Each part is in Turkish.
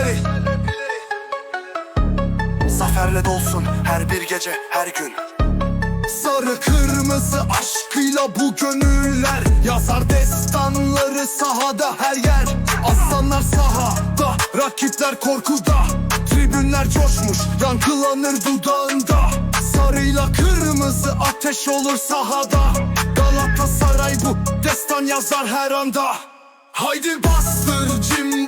öyküleri Zaferle dolsun her bir gece her gün. Sarı kırmızı aşkıyla bu gönüller. Yazar destanları sahada her yer. Aslanlar sahada, rakipler korkuda. Tribünler coşmuş, yankılanır dudağında. Sarıyla kırmızı ateş olur sahada. Galatasaray bu, destan yazar her anda. Haydi bastır cimri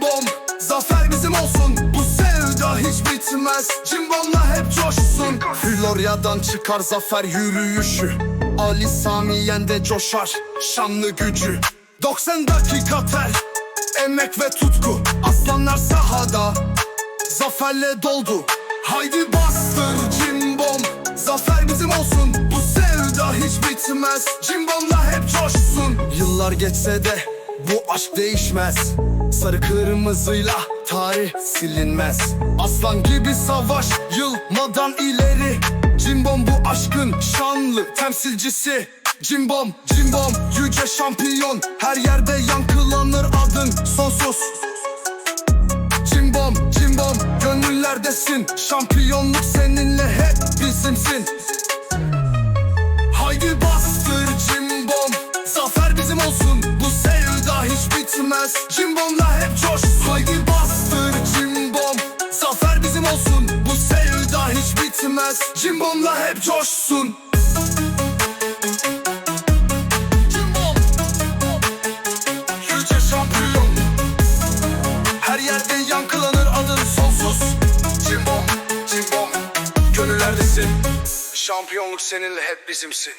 Zafer bizim olsun. Bu sevda hiç bitmez. Cimbomla hep coşsun. Florya'dan çıkar zafer yürüyüşü. Ali Sami Yen'de coşar Şanlı gücü. 90 dakika ter Emek ve tutku. Aslanlar sahada Zaferle doldu. Haydi bastır cimbom Zafer bizim olsun. Bu sevda hiç bitmez. Cimbomla hep coşsun. Yıllar geçse de bu aşk değişmez. Sarı kırmızıyla tarih silinmez. Aslan gibi savaş yılmadan ileri. Cimbom bu aşkın şanlı temsilcisi. Cimbom, cimbom, yüce şampiyon. Her yerde yankılanır adın sonsuz. Cimbom, cimbom, gönüllerdesin. Şampiyonluk seninle hep hiç bitmez Cimbomla hep coşsun Haydi bastır cimbom. Zafer bizim olsun Bu sevda hiç bitmez. Cimbomla hep coşsun. Cimbom. Yüce şampiyon. Her yerde yankılanır adın sonsuz. Cimbom, cimbom. Gönüllerdesin. Şampiyonluk seninle hep bizimsin